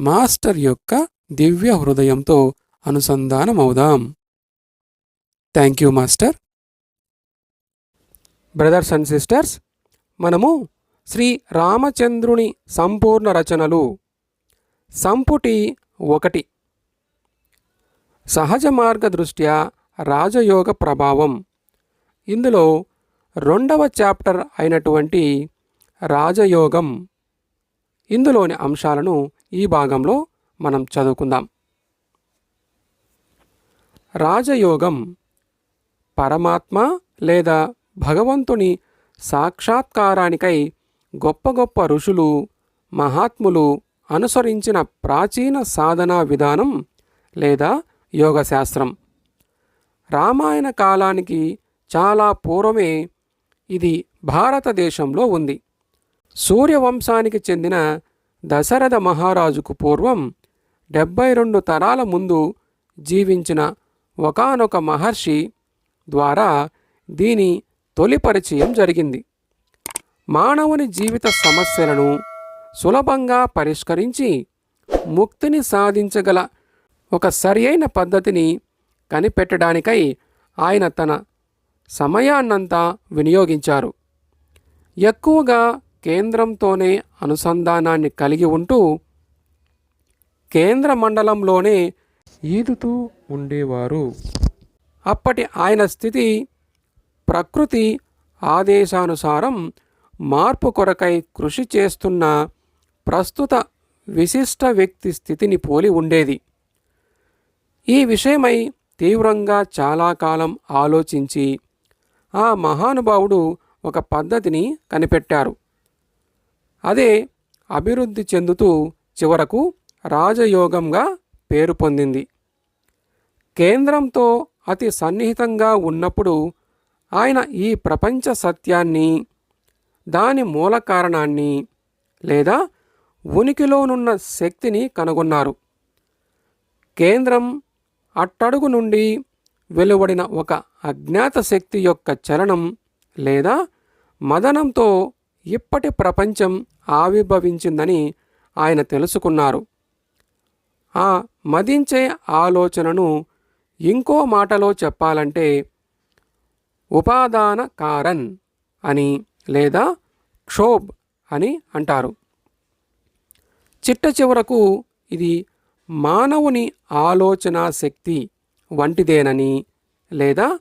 Master యొక్క దివ్య హృదయంతో అనుసంధానమవుదాం. Thank you master. Brothers and sisters మనము శ్రీ రామచంద్రుని సంపూర్ణ రచనలు. సంపుటి ఒకటి. సహజ మార్గ దృష్ట్యా రాజయోగ ప్రభావం. ఇందులో రెండవ చాప్టర్ అయినటువంటి రాజయోగం. ఇందులోని అంశాలను ఈ భాగంలో మనం చదువుకుందాం. రాజయోగం పరమాత్మ లేదా భగవంతుని సాక్షాత్కారానికై గొప్ప గొప్ప ఋషులు మహాత్ములు అనుసరించిన ప్రాచీన సాధనా విధానం లేదా యోగశాస్త్రం. రామాయణ కాలానికి చాలా పూర్వమే ఇది భారతదేశంలో ఉంది. సూర్యవంశానికి చెందిన దశరథ మహారాజుకు పూర్వం డెబ్బై రెండు తరాల ముందు జీవించిన ఒకానొక మహర్షి ద్వారా దీని తొలి పరిచయం జరిగింది. మానవుని జీవిత సమస్యలను సులభంగా పరిష్కరించి ముక్తిని సాధించగల ఒక సరియైన పద్ధతిని కనిపెట్టడానికై ఆయన తన సమయాన్నంతా వినియోగించారు. ఎక్కువగా కేంద్రంతోనే అనుసంధానాన్ని కలిగి ఉంటూ కేంద్ర మండలంలోనే ఈదుతూ ఉండేవారు. అప్పటి ఆయన స్థితి ప్రకృతి ఆదేశానుసారం మార్పు కొరకై కృషి చేస్తున్న ప్రస్తుత విశిష్ట వ్యక్తి స్థితిని పోలి ఉండేది. ఈ విషయమై తీవ్రంగా చాలా కాలం ఆలోచించి ఆ మహానుభావుడు ఒక పద్ధతిని కనిపెట్టారు. అదే అభివృద్ధి చెందుతూ చివరకు రాజయోగంగా పేరు పొందింది. కేంద్రంతో అతి సన్నిహితంగా ఉన్నప్పుడు ఆయన ఈ ప్రపంచ సత్యాన్ని దాని మూల కారణాన్ని లేదా ఉనికిలోనున్న శక్తిని కనుగొన్నారు. కేంద్రం అట్టడుగు నుండి వెలువడిన ఒక అజ్ఞాత శక్తి యొక్క చలనం లేదా మదనంతో ఇప్పటి ప్రపంచం ఆవిర్భవించిందని ఆయన తెలుసుకున్నారు. ఆ మదించే ఆలోచనను ఇంకో మాటలో చెప్పాలంటే ఉపాదాన కారన్ అని లేదా క్షోభ్ అని అంటారు. చిట్ట చివరకు ఇది మానవుని ఆలోచనా శక్తి వంటిదేనని లేదా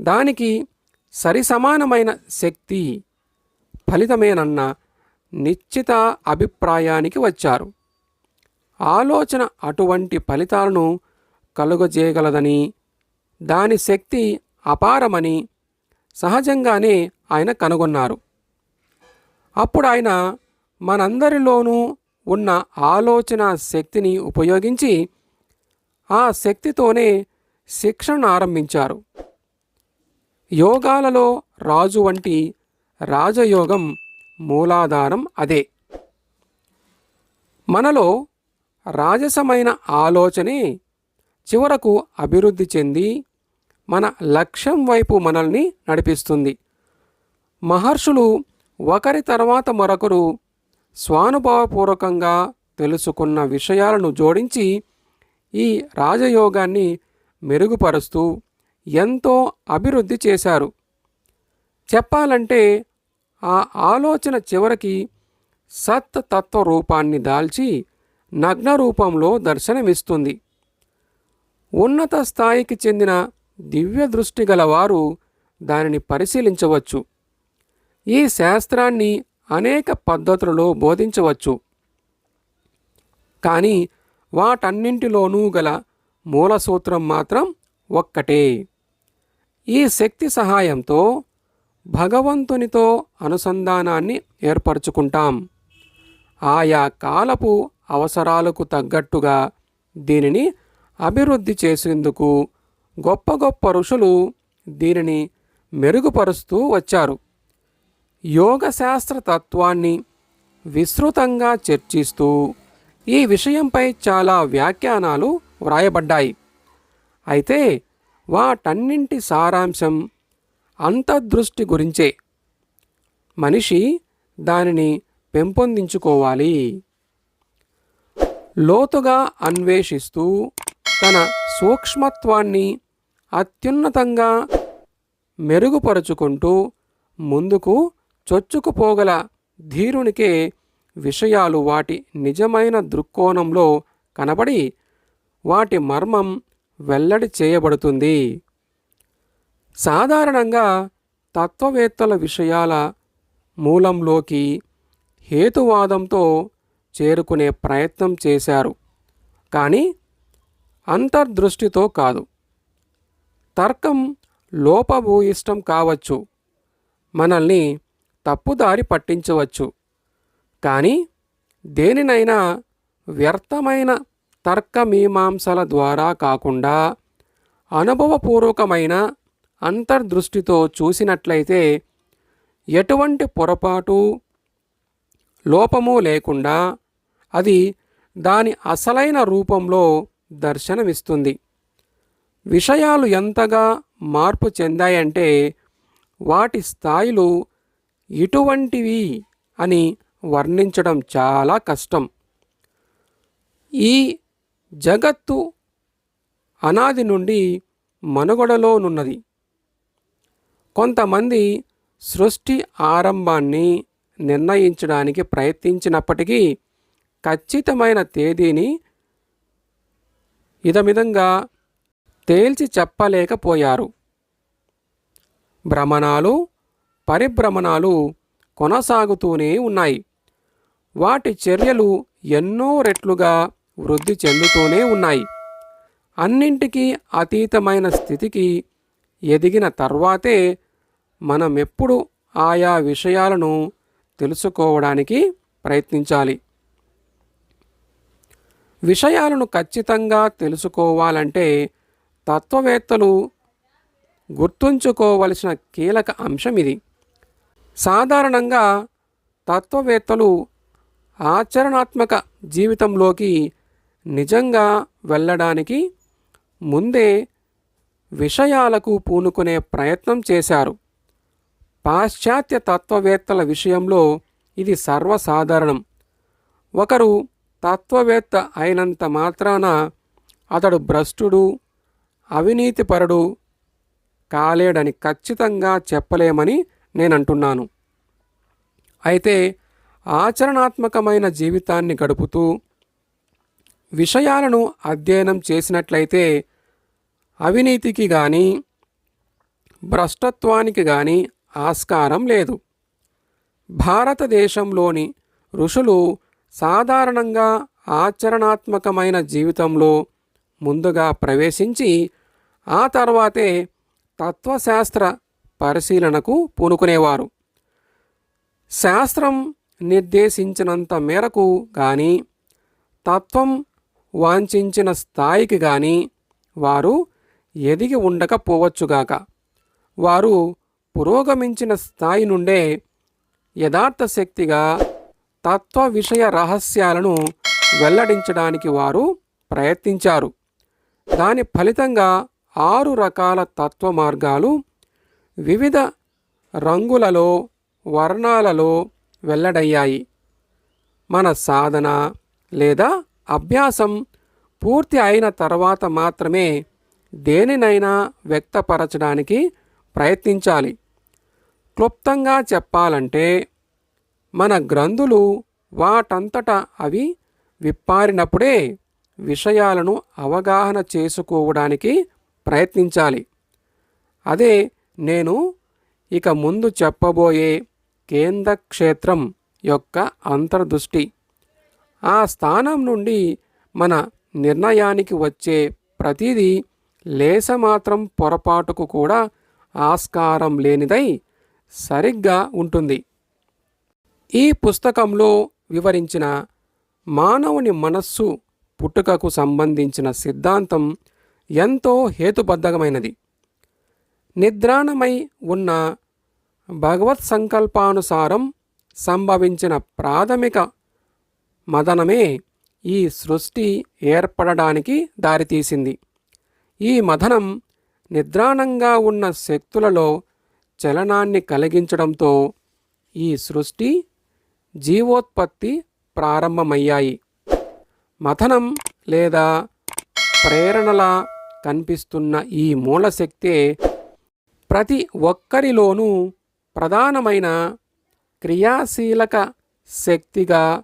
దానికి సరిసమానమైన శక్తి ఫలితమేనన్న నిశ్చిత అభిప్రాయానికి వచ్చారు. ఆలోచన అటువంటి ఫలితాలను కలుగజేయగలదని దాని శక్తి అపారమని సహజంగానే ఆయన కనుగొన్నారు. అప్పుడు ఆయన మనందరిలోనూ ఉన్న ఆలోచన శక్తిని ఉపయోగించి ఆ శక్తితోనే శిక్షణను ఆరంభించారు. యోగాలలో రాజు వంటి రాజయోగం మూలాధారం అదే. మనలో రాజసమైన ఆలోచనే చివరకు అభివృద్ధి చెంది మన లక్ష్యం వైపు మనల్ని నడిపిస్తుంది. మహర్షులు ఒకరి తర్వాత మరొకరు స్వానుభవపూర్వకంగా తెలుసుకున్న విషయాలను జోడించి ఈ రాజయోగాన్ని మెరుగుపరుస్తూ ఎంతో అభివృద్ధి చేశారు. చెప్పాలంటే ఆ ఆలోచన చివరికి సత్ తత్వ రూపాన్ని దాల్చి నగ్న రూపంలో దర్శనమిస్తుంది. ఉన్నత స్థాయికి చెందిన దివ్య దృష్టి గలవారు దానిని పరిశీలించవచ్చు. ఈ శాస్త్రాన్ని అనేక పద్ధతులలో బోధించవచ్చు. కానీ వాటన్నింటిలోనూ గల మూలసూత్రం మాత్రం ఒక్కటే. ఈ శక్తి సహాయంతో భగవంతునితో అనుసంధానాన్ని ఏర్పరచుకుంటాం. ఆయా కాలపు అవసరాలకు తగ్గట్టుగా దీనిని అభివృద్ధి చేసేందుకు గొప్ప గొప్ప ఋషులు దీనిని మెరుగుపరుస్తూ వచ్చారు. యోగ శాస్త్ర తత్వాన్ని విస్తృతంగా చర్చిస్తూ ఈ విషయంపై చాలా వ్యాఖ్యానాలు వ్రాయబడ్డాయి. అయితే వాటన్నింటి సారాంశం అంతర్దృష్టి గురించే. మనిషి దానిని పెంపొందించుకోవాలి. లోతుగా అన్వేషిస్తూ తన సూక్ష్మత్వాన్ని అత్యున్నతంగా మెరుగుపరుచుకుంటూ ముందుకు చొచ్చుకుపోగల ధీరునికే విషయాలు వాటి నిజమైన దృక్కోణంలో కనబడి వాటి మర్మం వెల్లడి చేయబడుతుంది. సాధారణంగా తత్వవేత్తల విషయాల మూలంలోకి హేతువాదంతో చేరుకునే ప్రయత్నం చేశారు. కానీ అంతర్దృష్టితో కాదు. తర్కం లోపభూయిష్టం కావచ్చు. మనల్ని తప్పుదారి పట్టించవచ్చు. కానీ దేనినైనా వ్యర్థమైన తర్కమీమాంసల ద్వారా కాకుండా అనుభవపూర్వకమైన అంతర్దృష్టితో చూసినట్లయితే ఎటువంటి పొరపాటు లోపము లేకుండా అది దాని అసలైన రూపంలో దర్శనమిస్తుంది. విషయాలు ఎంతగా మార్పు చెందాయంటే వాటి స్థాయిలు ఇటువంటివి అని వర్ణించడం చాలా కష్టం. ఈ జగత్తు అనాది నుండి మనుగడలోనున్నది. కొంతమంది సృష్టి ఆరంభాన్ని నిర్ణయించడానికి ప్రయత్నించినప్పటికీ ఖచ్చితమైన తేదీని ఇదమిదంగా తేల్చి చెప్పలేకపోయారు. భ్రమణాలు పరిభ్రమణాలు కొనసాగుతూనే ఉన్నాయి. వాటి చర్యలు ఎన్నో రెట్లుగా వృద్ధి చెందుతూనే ఉన్నాయి. అన్నింటికీ అతీతమైన స్థితికి ఎదిగిన తర్వాతే మనం ఎప్పుడు ఆయా విషయాలను తెలుసుకోవడానికి ప్రయత్నించాలి. విషయాలను ఖచ్చితంగా తెలుసుకోవాలంటే తత్వవేత్తలు గుర్తుంచుకోవలసిన కీలక అంశం ఇది. సాధారణంగా తత్వవేత్తలు ఆచరణాత్మక జీవితంలోకి నిజంగా వెళ్ళడానికి ముందే విషయాలకు పూనుకునే ప్రయత్నం చేశారు. పాశ్చాత్య తత్వవేత్తల విషయంలో ఇది సర్వసాధారణం. ఒకరు తత్వవేత్త అయినంత మాత్రాన అతడు భ్రష్టుడు అవినీతిపరుడు కాలేడని ఖచ్చితంగా చెప్పలేమని నేనంటున్నాను. అయితే ఆచరణాత్మకమైన జీవితాన్ని గడుపుతూ విషయాలను అధ్యయనం చేసినట్లయితే అవినీతికి కానీ భ్రష్టత్వానికి కానీ ఆస్కారం లేదు. భారతదేశంలోని ఋషులు సాధారణంగా ఆచరణాత్మకమైన జీవితంలో ముందుగా ప్రవేశించి ఆ తర్వాతే తత్వశాస్త్ర పరిశీలనకు పూనుకునేవారు. శాస్త్రం నిర్దేశించినంత మేరకు కానీ తత్వం వాంఛించిన స్థాయికి కానీ వారు ఎదిగి ఉండకపోవచ్చుగాక వారు పురోగమించిన స్థాయి నుండే యథార్థ శక్తిగా తత్వ విషయ రహస్యాలను వెల్లడించడానికి వారు ప్రయత్నించారు. దాని ఫలితంగా ఆరు రకాల తత్వ మార్గాలు వివిధ రంగులలో వర్ణాలలో వెల్లడయ్యాయి. మన సాధన లేదా అభ్యాసం పూర్తి అయిన తర్వాత మాత్రమే దేనినైనా వ్యక్తపరచడానికి ప్రయత్నించాలి. క్లుప్తంగా చెప్పాలంటే మన గ్రంథులు వాటంతట అవి విప్పారినప్పుడే విషయాలను అవగాహన చేసుకోవడానికి ప్రయత్నించాలి. అదే నేను ఇక ముందు చెప్పబోయే కేంద్ర క్షేత్రం యొక్క అంతర్దృష్టి. ఆ స్థానం నుండి మన నిర్ణయానికి వచ్చే ప్రతిదీ లేసమాత్రం పొరపాటుకు కూడా ఆస్కారం లేనిదై సరిగ్గా ఉంటుంది. ఈ పుస్తకంలో వివరించిన మానవుని మనస్సు పుట్టుకకు సంబంధించిన సిద్ధాంతం ఎంతో హేతుబద్ధమైనది. నిద్రాణమై ఉన్న భగవత్ సంకల్పానుసారం సంభవించిన ప్రాథమిక మదనమే ఈ సృష్టి ఏర్పడడానికి దారితీసింది. ఈ మదనం నిద్రాణంగా ఉన్న శక్తులలో చలనాన్ని కలిగించడంతో ఈ సృష్టి జీవోత్పత్తి ప్రారంభమయ్యాయి. మథనం లేదా ప్రేరణలా కనిపిస్తున్న ఈ మూలశక్తే ప్రతి ఒక్కరిలోనూ ప్రధానమైన క్రియాశీలక శక్తిగా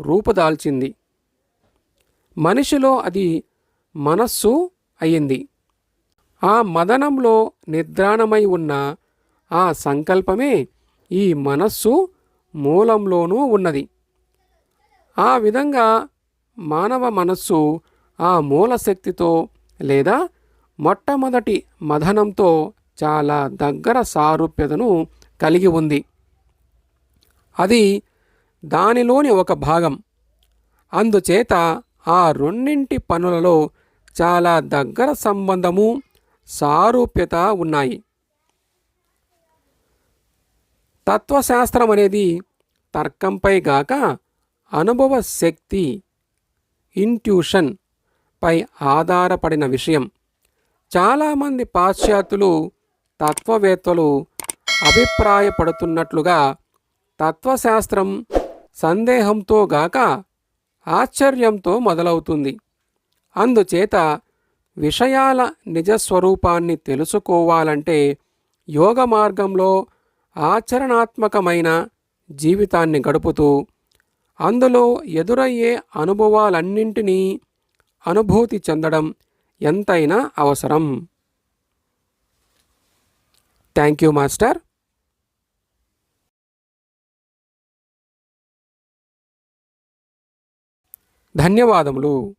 రూపుదాల్చింది. మనిషిలో అది మనస్సు అయింది. ఆ మదనంలో నిద్రాణమై ఉన్న ఆ సంకల్పమే ఈ మనస్సు మూలంలోనూ ఉన్నది. ఆ విధంగా మానవ మనస్సు ఆ మూలశక్తితో లేదా మొట్టమొదటి మదనంతో చాలా దగ్గర సారూప్యతను కలిగి ఉంది. అది దానిలోని ఒక భాగం. అందుచేత ఆ రెండింటి పనులలో చాలా దగ్గర సంబంధము సారూప్యత ఉన్నాయి. తత్వశాస్త్రం అనేది తర్కంపై గాక అనుభవ శక్తి ఇంట్యూషన్ పై ఆధారపడిన విషయం. చాలామంది పాశ్చాత్యులు తత్వవేత్తలు అభిప్రాయపడుతున్నట్లుగా తత్వశాస్త్రం సందేహంతో గాక ఆశ్చర్యంతో మొదలవుతుంది. అందుచేత విషయాల నిజస్వరూపాన్ని తెలుసుకోవాలంటే యోగ మార్గంలో ఆచరణాత్మకమైన జీవితాన్ని గడుపుతూ అందులో ఎదురయ్యే అనుభవాలన్నింటినీ అనుభూతి చెందడం ఎంతైనా అవసరం. Thank you master. ధన్యవాదములు.